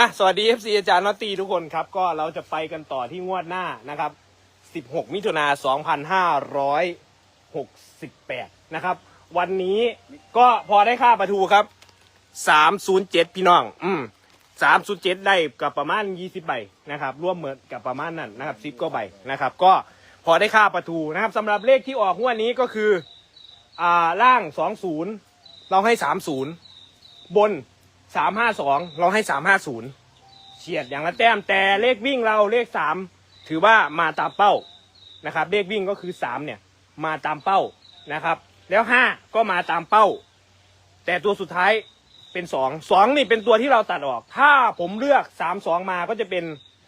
อะสวัสดี FC อาจารย์นอตตีทุกคนครับ ก็เราจะไปกันต่อที่งวดหน้านะครับ 16 มิถุนา2568 นะครับ วันนี้ก็พอได้ค่าประทูครับ 307 พี่น้อง อืม307 ได้กับประมาณ 20 ใบนะครับ ร่วมเหมือนกับประมาณนั้นนะครับ 10 ก็ใบนะครับ ก็พอได้ค่าประทูนะครับสำหรับเลขที่ออกงวดนี้ก็คือ อ่าล่าง 20 เราให้ 30 บน 352เราให้350เฉียดอย่างละแต้มแต่เลขวิ่งเราเลข3ถือว่ามาตามเป้านะครับ เลขวิ่งก็คือ3เนี่ยมาตามเป้านะครับ แล้ว5ก็มาตามเป้า แต่ตัวสุดท้ายเป็น2 2นี่เป็นตัวที่เราตัดออก ถ้าผมเลือก3 2มสองมาก็จะเป็น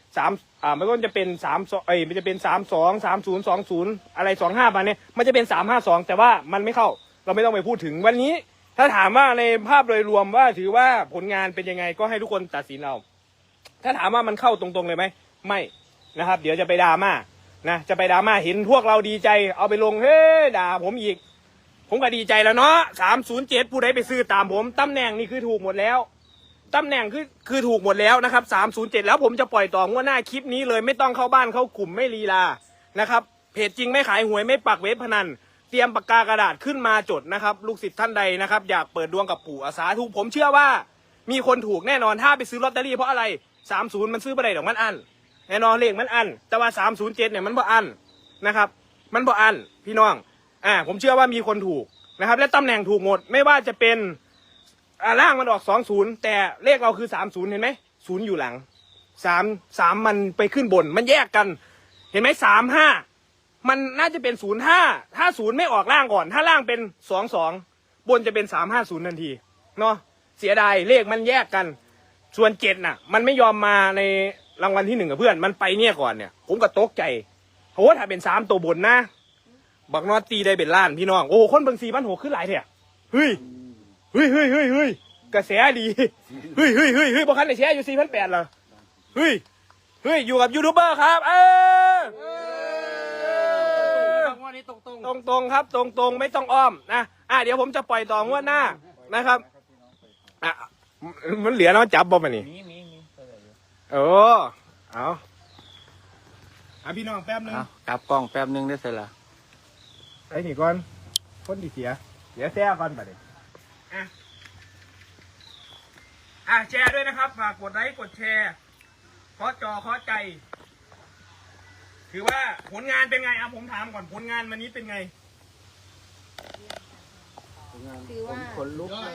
3อ่ามันก็จะเป็น3เอ้ยมันจะเป็น3 2 3 0 2 0องศูนย์อะไร2 5มาเนี่ยมันจะเป็น3 5 2แต่ว่ามันไม่เข้า เราไม่ต้องไปพูดถึงวันนี้ ถ้าถามว่าในภาพโดยรวมว่าถือว่าผลงานเป็นยังไงก็ให้ทุกคนตัดสินเอาถ้าถามว่ามันเข้าตรงๆเลยไหมไม่นะครับ เดี๋ยวจะไปดราม่านะจะไปดราม่าเห็นพวกเราดีใจ เอาไปลงเฮ้ยด่าผมอีก ผมก็ดีใจแล้วเนาะสามศูนย์เจ็ดผู้ใดไปซื้อตามผมตำแหน่งนี่คือถูกหมดแล้วตำแหน่งคือคือถูกหมดแล้วนะครับสามศูนย์เจ็ดแล้วผมจะปล่อยต่องวดหน้าคลิปนี้เลยไม่ต้องเข้าบ้านเข้ากลุ่มไม่ลีลานะครับเพจจริงไม่ขายหวยไม่ปักเว็บพนัน เตรียมปากกากระดาษขึ้นมาจดนะครับ ลูกศิษย์ท่านใดนะครับ อยากเปิดดวงกับปู่อาสาถูกผมเชื่อว่า มีคนถูกแน่นอนถ้าไปซื้อลอตเตอรี่เพราะอะไรสามศูนย์มันซื้อไปได้ดอกมันอันแน่นอนเลขมันอัน แต่ว่าสามศูนย์เจ็ดเนี่ยมันบ่อันนะครับ มันบ่อันพี่น้องอ่าผมเชื่อว่ามีคนถูกนะครับ และตำแหน่งถูกหมดไม่ว่าจะเป็นอ่าล่างมันออกสองศูนย์แต่เลขเราคือสามศูนย์เห็นไหมศูนย์อยู่หลังสามสามมันไปขึ้นบนมันแยกกัน เห็นไหมสามห้า มันน่าจะเป็นศูนย์ห้าถ้าศูนย์ไม่ออกล่างก่อน ถ้าล่างเป็นสองสองบนจะเป็นสามห้าศูนย์ทันทีเนาะเสียดายเลขมันแยกกัน ส่วนเจ็ดน่ะ มันไม่ยอมมาในรางวัลที่หนึ่งกับเพื่อน มันไปเนี่ยก่อนเนี่ย ผมก็ตกใจเพราะว่าถ้าเป็นสามตัวบนนะ บักนอตตีได้เป็นล้านพี่น้อง โอ้โหคนเบิ่งสี่พันหกขึ้นหลายเถอะเฮ้ยเฮ้ยเฮ้ยเฮ้ยเฮ้ยกระแสดีเฮ้ยเฮ้ยเฮ้ยเฮ้ยบอกคันในแชร์อยู่สี่พันแปดเหรอเฮ้ยเฮ้ยอยู่กับยูทูบเบอร์ครับ เออ ตรงตรงตรงตรงๆครับ ตรงตรงๆไม่ต้องอ้อมนะอะเดี๋ยวผมจะปล่อยต่องวดหน้านะครับอะมันเหลือเนาะจับบ่มานี่มีมีมีโอ้เอาอะพี่น้องแป๊บนึงเอากลับกล้องแป๊บนึงได้เสร็จละไอ้นี่ก่อนคนที่เสียเสียแซ่ก่อนไปเลยอะอะแชร์ด้วยนะครับฝากกดไลค์กดแชร์เคาะจอเคาะใจ ถือว่าผลงานเป็นไงอะผมถามก่อนผลงานวันนี้เป็นไง คือว่า คนลุกยอด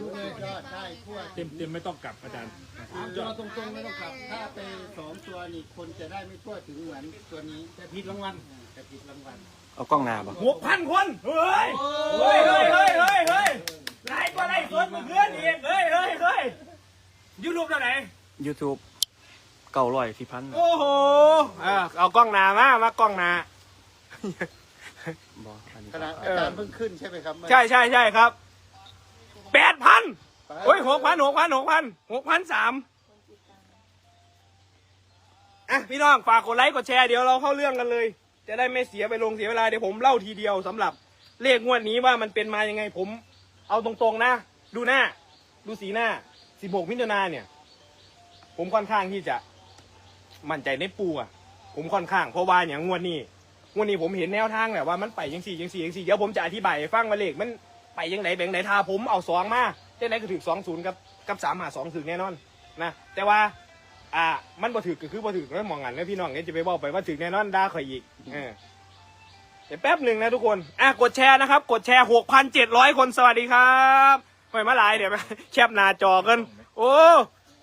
ลูกเลยยอดได้ทั่วเต็มเต็มไม่ต้องกลับอาจารย์สามตัวตรงๆไม่ต้องกลับ ถ้าเป็นสองตัวนี่คนจะได้ไม่ทั่วถึงเหมือนตัวนี้จะผิดรางวัลจะผิดรางวัลเอากล้องหน้าบ่หกพันคนเฮ้ยเฮ้ยเฮ้ยเฮ้ยเฮ้ยเฮ้ยไลค์ก็ไลค์สดเมื่อคืนอีกเฮ้ยเฮ้ยเฮ้ยยูทูบเท่าไหร่ยูทูบ เก้าร้อยสี่พันโอ้โหเออเอากล้องหนามามากล้องหนาบ่อันนี้ขนาดอาจารย์เพิ่งขึ้นใช่ไหมครับใช่ใช่ใช่ครับแปดพันโอ้ยหกพันหกพันหกพันหกพันสามอะพี่น้องฝากกดไลค์กดแชร์เดี๋ยวเราเข้าเรื่องกันเลย จะได้ไม่เสียไปลงเสียเวลาเดี๋ยวผมเล่าทีเดียวสำหรับเลขงวดนี้ว่ามันเป็นมายังไงผม เอาตรงๆนะ ดูหน้า ดูสีหน้าสิบหกมิถุนาเนี่ย ผมค่อนข้างที่จะ มั่นใจในปูอะ ผมค่อนข้างเพราะว่าอย่างงวดนี้งวดนี้ผมเห็นแนวทางแหละว่ามันไปยังสี่ยังสี่ยังสี่เดี๋ยวผมจะอธิบายให้ฟังว่าเลขมันไปยังไหนแบ่งไหนทาผมเอาสองมาได้ไหนก็ถือสองศูนย์กับกับสามหาสองถือแน่นอนนะแต่ว่าอ่ามันบ่ถือก็คือบ่ถือแล้วมองงันนะพี่น้องเนี่ยจะไปบอกไปว่าถือแน่นอนด่าข่อยอีกเออเดี๋ยวแป๊บหนึ่งนะทุกคนอะกดแชร์นะครับ กดแชร์หกพันเจ็ดร้อยคนสวัสดีครับไม่มาหลายเดี๋ยวแคปหน้าจอกันโอ้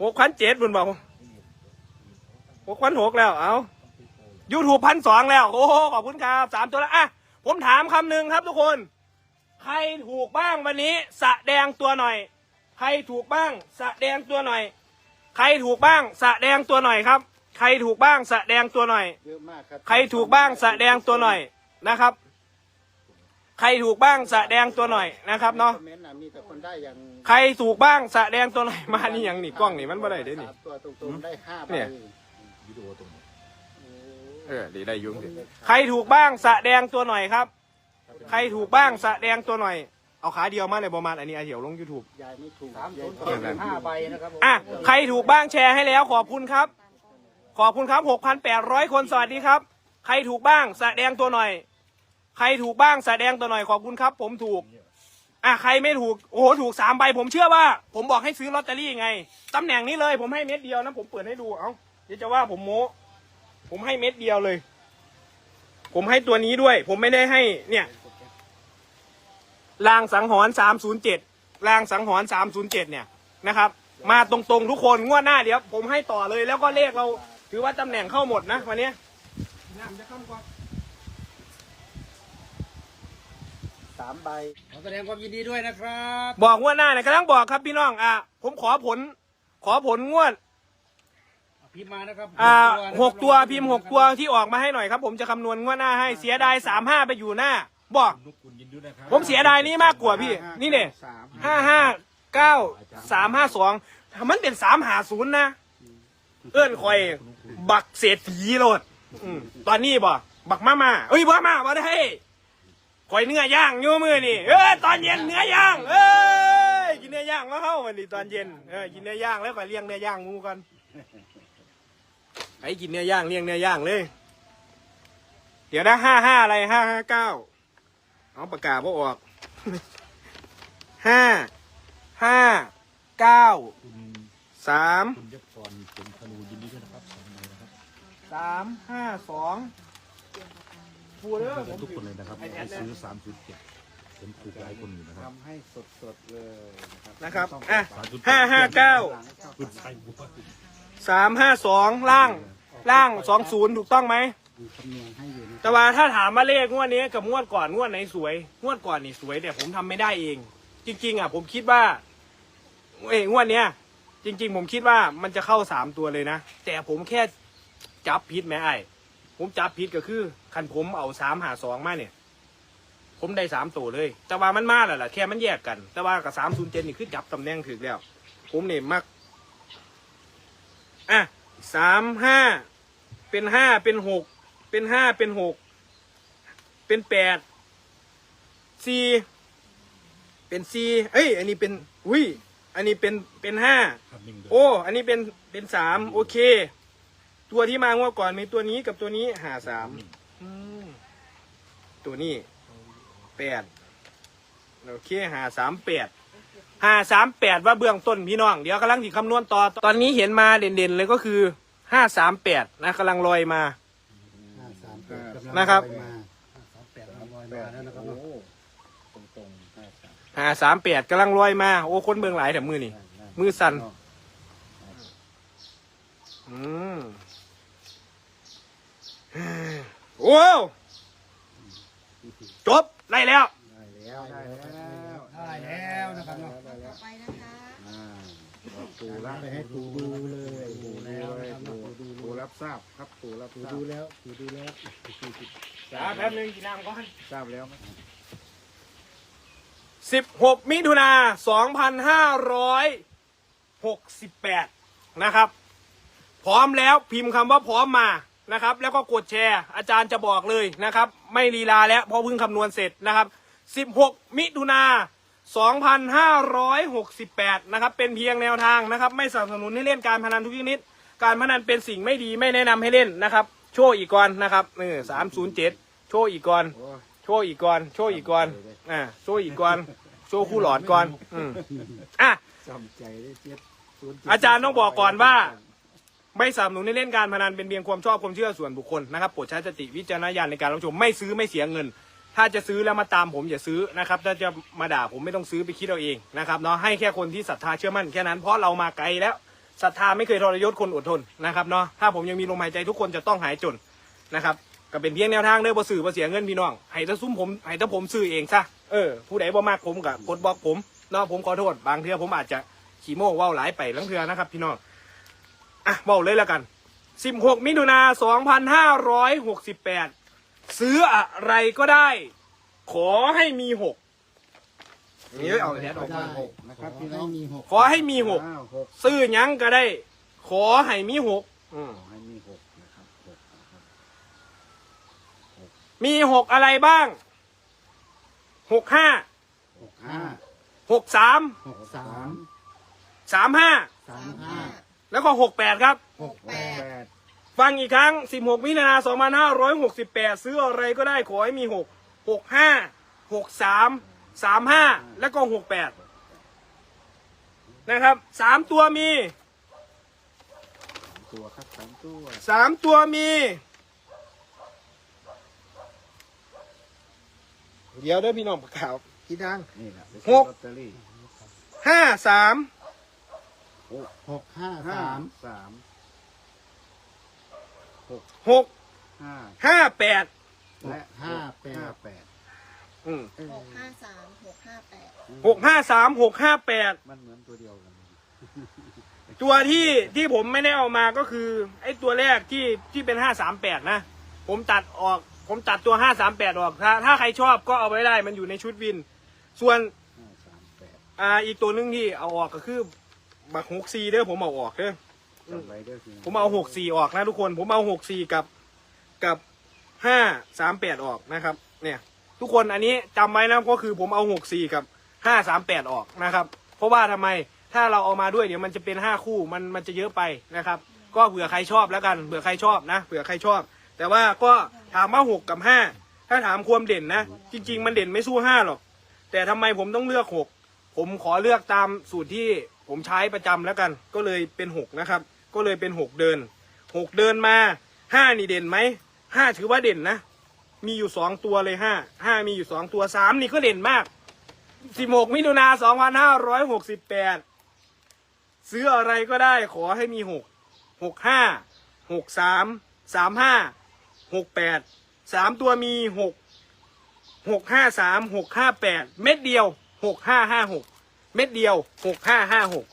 หกพันเจ็ดบุญบอก หกพันหกแล้ว เอายูทูบพันสองแล้ว โอ้โหขอบคุณครับสามตัวแล้วอะผมถามคำหนึ่งครับทุกคน ใครถูกบ้างวันนี้แสดงตัวหน่อย ใครถูกบ้างแสดงตัวหน่อย ใครถูกบ้างแสดงตัวหน่อยครับ ใครถูกบ้างแสดงตัวหน่อย เยอะมากครับใครถูกบ้างแสดงตัวหน่อยนะครับ ใครถูกบ้างแสดงตัวหน่อยนะครับเนาะ คอมเมนต์น่ะมีแต่คนได้อย่างใครถูกบ้างแสดงตัวหน่อยมานี่ยังนี่กล้องนี่มันไม่ได้เด้นี่ สามตัวตรงๆได้ห้าใบ เนี่ย โอ้เออดีได้ยุ่งดิใครถูกบ้างแสดงตัวหน่อยครับ ใครถูกบ้างแสดงตัวหน่อย เอาเอาขาเดียวมาเลยประมาณอันนี้อาเหี่ยวลง YouTube ยายไม่ถูกสามศูนย์ยายห้าใบนะครับผมอะใครถูกบ้างแชร์ให้แล้วขอบคุณครับ ขอบคุณครับ6,800 คนสวัสดีครับ ใครถูกบ้างแสดงตัวหน่อย ใครถูกบ้างแสดงตัวหน่อยขอบคุณครับ ผมถูก อะใครไม่ถูกโอ้โหถูกสามใบผมเชื่อว่า ผมบอกให้ซื้อลอตเตอรี่ไงตำแหน่งนี้เลย ผมให้เม็ดเดียวนะผมเปิดให้ดูเอ้า เดี๋ยวจะว่าผมโม้ผมให้เม็ดเดียวเลย ผมให้ตัวนี้ด้วย ผมไม่ได้ให้ เนี่ยรางสังหรณ์307รางสังหรณ์307เนี่ยนะครับ มาตรงๆทุกคนงวดหน้าเดี๋ยวผมให้ต่อเลยแล้วก็เลขเรา ถือว่าตำแหน่งเข้าหมดนะวันเนี้ยน้ำจะเข้าก่อนสามใบขอแสดงความยินดีด้วยนะครับ บอกงวดหน้านะกำลังบอกครับพี่น้องอะผมขอผล ขอผลงวด พิมพ์มานะครับอ่านะครับหกตัวพิมพ์หกตัวที่ออกมาให้หน่อยครับ ผมจะคำนวณงวดหน้าให้เสียดายสามห้าไปอยู่หน้า บอกผมเสียดายนี้มากกว่าพี่ นี่เนี่ยสามห้าห้าเก้าสามห้าสองมันเป็นสามหาศูนย์นะ เอื้อนคอย บักเศรษฐีโลดอืมตอนนี้บ่บักมามาเอ้ยบ่มาบ่ได้คอยเนื้อย่างอยู่มือนี่เอ้ยตอนเย็นเนื้อย่าง เอ้ยกินเนื้อย่างมาเข้าวันนี้ตอนเย็นเออกินเนื้อย่างแล้วก็เลี้ยงเนื้อย่างงูกัน ไอ้กินเนื้อย่างเลี้ยงเนื้อย่างเลย เดี๋ยวนะห้าห้าอะไรห้าห้าเก้าเอาปากกาบ่ออกห้าห้าเก้าสามสามห้าสองฟูเด้อผมทุกคนเลยนะครับที่ซื้อสามจุดเจ็ดผมถูกหลายคนอยู่นะครับทำให้สดๆเลยนะครับนะครับต้องอะสามจุดห้าห้าเก้า สามห้าสองล่างล่างสองศูนย์ถูกต้องไหมดูคำนวณให้อยู่นะแต่ว่าถ้าถามมาเลขงวดนี้กับงวดก่อนงวดไหนสวย งวดก่อนนี่สวยแต่ผมทำไม่ได้เอง จริง ๆ อะ ผมคิดว่าเอยงวดเนี้ยจริง ๆ ผมคิดว่ามันจะเข้าสามตัวเลยนะ แต่ผมแค่จับพิษแม่ไอ้ผมจับพิษก็คือคันผมเอาสามหาสองมาเนี่ย ผมได้สามตัวเลย แต่ว่ามันมาแล้วล่ะแค่มันแยกกัน แต่ว่ากับสามศูนย์เจ็ดนี่คือจับตำแหน่งถึกแล้ว ผมเนี่ยมัก อะสามห้าเป็นห้าเป็นหกเป็นห้าเป็นหกเป็นแปดสี่เป็นสี่เอ้ย อันนี้เป็นอุ้ยอันนี้เป็นเป็นห้าครับหนึ่งเดือนโอ้ อันนี้เป็นเป็นสามโอเค ตัวที่มางวดก่อนมีตัวนี้กับตัวนี้หาสามอืมตัวนี้แปดโอเคหาสามแปด หาสามแปดว่าเบื้องต้นพี่น้อง เดี๋ยวกำลังที่คำนวณต่อ ตอนนี้เห็นมาเด่นๆเลยก็คือห้าสามแปดนะกำลังลอยมา ห้าสามแปดกำลังนะครับไปมาห้าสามแปดกำลังลอยมาแล้วนะครับโอ้ตรงๆห้าสามหาสามแปดกำลังลอยมา โอ้คนเบื้องหลายแต่มือนี่ มือสั่น อืมโอ้วจบได้แล้ว ได้แล้วได้แล้วได้แล้วนะครับเนาะ ได้แล้วไปนะคะอ่าบอกปู่ละไปให้ปู่ดูเลยปู่แล้วนะครับปู่ดูปู่รับทราบครับปู่รับปู่ดูแล้วปู่ดูแล้วแป๊บนึงกินน้ำก่อนทราบแล้วไหมสิบหกมิถุนาสองพันห้าร้อยหกสิบแปดนะครับ พร้อมแล้วพิมพ์คำว่าพร้อมมานะครับ แล้วก็กดแชร์อาจารย์จะบอกเลยนะครับ ไม่ลีลาแล้วเพราะเพิ่งคำนวณเสร็จนะครับสิบหกมิถุนา สองพันะครับ เป็นเพียงแนวทางนะครับ ไม่สนับสนุนให้เล่นการพนันทุกชนิด การพนันเป็นสิ่งไม่ดีไม่แนะนำให้เล่นนะครับ โชว์อีกก่อนนะครับนี่สามศูนย์เจ็ดโชว์อีกก่อน โชว์อีกก่อน โชว์อีกก่อน อ่า โชว์อีกก่อน โชว์คู่หลอดก่อน อืมอะ จำใจได้เจ็ดศูนเจ็ดอาจารย์ต้องบอกก่อนว่า ไม่สนับสนุนในเล่นการพนันเป็นเพียงความชอบความเชื่อส่วนบุคคลนะครับ โปรดใช้สติวิจารณญาณในการรับชม ไม่ซื้อไม่เสียเงิน ถ้าจะซื้อแล้วมาตามผมอย่าซื้อนะครับถ้าจะมาด่าผมไม่ต้องซื้อไปคิดเอาเองนะครับเนาะให้แค่คนที่ศรัทธาเชื่อมั่นแค่นั้นเพราะเรามาไกลแล้วศรัทธาไม่เคยทรยศคนอดทนนะครับเนาะถ้าผมยังมีลมหายใจทุกคนจะต้องหายจนนะครับก็เป็นเพียงแนวทางเด้อบ่ซื้อบ่เสียเงินพี่น้องให้แตะซุ้มผมให้แตะผมซื้อเองซะเออผู้ใดบ่มากผมก็กดบอกผมเนาะผมขอโทษบางเทื่อผมอาจจะขี้โม้ว้าหลายไปลังเทื่อนะครับ พี่น้องอะเว้าเลยแล้วกัน 16 มิถุนา2568 ซื้ออะไรก็ได้ ขอให้มีหกนี่เอาแทนออกมาหกนะครับพี่น้องมีหกขอให้มีหก อ้าวหกซื้อหยังก็ได้ ขอให้มีหกอืมขอให้มีหกนะครับหกนะครับมีหกอะไรบ้างหกห้าหหกห้าหกสามหกสามสามห้าสามห้าแล้วก็หกแปดครับหกแปด ฟังอีกครั้ง 16 มิถุนายน2568 ซื้ออะไรก็ได้ขอให้มี 6 65 63 35 แล้วก็ 68 นะครับ 3 ตัวมี ตัวครับสามตัว3 ตัวมี เดี๋ยวเด้วยพี่น้องประกาศที่ดัง นี่แหละไปหซื้อกลอตเตอรี่53 หกห้าสามสาม 6ห้า58และห้าแปดห้าแปดอืมหกห้าสามหกห้าแปด653 658มันเหมือนตัวเดียวกัน ตัวที่ที่ผมไม่ได้เอามาก็คือ ไอ้ตัวแรกที่ที่เป็นห้าสามแปดนะ ผมตัดออก ผมตัดตัวห้าสามแปดออกถ้าถ้าใครชอบก็เอาไว้ได้มันอยู่ในชุดวิน ส่วนห้าสามแปดอ่าอีกตัวหนึงที่เอาออกก็คือบักหกซีเด้อผมเอาออกเด้อ จำไว้ด้วยสิผมเอาหกสี่ออกนะทุกคน ผมเอาหกสี่กับกับห้าสามแปดออกนะครับ เนี่ย ทุกคนอันนี้จำไว้นะก็คือผมเอาหกสี่กับห้าสามแปดออกนะครับ เพราะว่าทำไมถ้าเราเอามาด้วยเดี๋ยวมันจะเป็นห้าคู่มันมันจะเยอะไปนะครับ ก็เผื่อใครชอบแล้วกันเผื่อใครชอบนะเผื่อใครชอบ แต่ว่าก็ถามว่าหกกับห้าถ้าถามความเด่นนะ จริง ๆ มันเด่นไม่สู้ห้าหรอก แต่ทำไมผมต้องเลือกหกผมขอเลือกตามสูตรที่ผมใช้ประจำแล้วกัน ก็เลยเป็นหกนะครับ ก็เลยเป็นหกเดินหกเดินมาห้านี่เด่นไหมห้าถือว่าเด่นนะ มีอยู่สองตัวเลยห้าห้ามีอยู่สองตัวสามนี่ก็เด่นมากสิบหกมิถุนาสองพันห้าร้อยหกสิบแปดซื้ออะไรก็ได้ขอให้มีหกหกห้าหกสามสามห้าหกแปดสามตัวมีหกหกห้าสามหกห้าแปดเม็ดเดียวหกห้าห้าหกเม็ดเดียวหกห้าห้าหก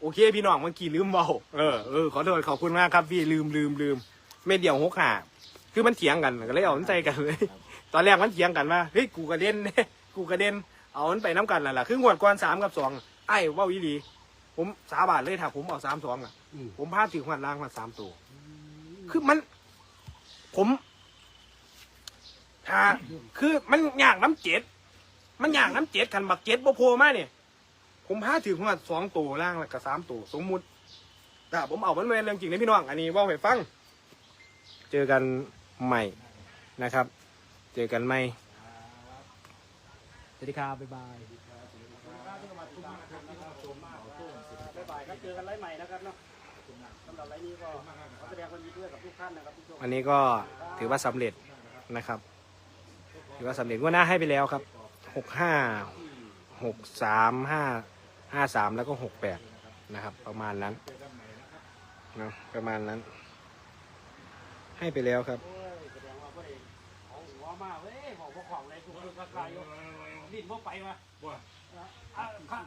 โอเคพี่น้องเมื่อกี้ลืมเบาเออเออขอโทษขอบคุณมากครับพี่ลืมลืมลืมเม็ดเดียวหกห้าคือมันเถียงกันก็เลยเอามันใจกันเลย ตอนแรกมันเถียงกันว่าเฮ้ยกูกระเด็นเนี่ยกูกระเด็นเอามันไปน้ำกันนั่นแหละคืองวดก่อนสามกับสองไอ้เว่าวิลีผมสาบานเลยถ้าผมเอาสามสองอะอืมผมพลาดถึงหัดล่างมาสามตัวคือมัน ผมถ้าคือมันยากน้ำเจ็ดมันยากน้ำเจ็ดกันบักเจ็ดบ่โพมาเนี่ย ผมพลาดถึงหัดสองตัวล่างแล้วกับสามตัวสมมุติแต่ผมเอามันเป็นเรื่องจริงนะพี่น้อง อันนี้เว่าให้ฟัง เจอกันใหม่นะครับ เจอกันใหม่ สวัสดีครับ บ๊ายบายบ๊ายบายครับ เจอกันไลฟ์ใหม่นะครับเนาะสำหรับไลฟ์นี้ก็ขอแสดงความยินดีด้วยกับทุกท่านนะครับที่ชมอันนี้ก็ถือว่าสำเร็จนะครับ ถือว่าสำเร็จว่าหน้าให้ไปแล้วครับหกห้าหกสามห้า ห้าสามแล้วก็หกแปดนะครับ ประมาณนั้นเนาะประมาณนั้น ให้ไปแล้วครับเของหัวมาเว้ยบอกว่าของอะไรทุกคนก็กลาอยู่ลิ้นบ่ไปวะว่าอะข้า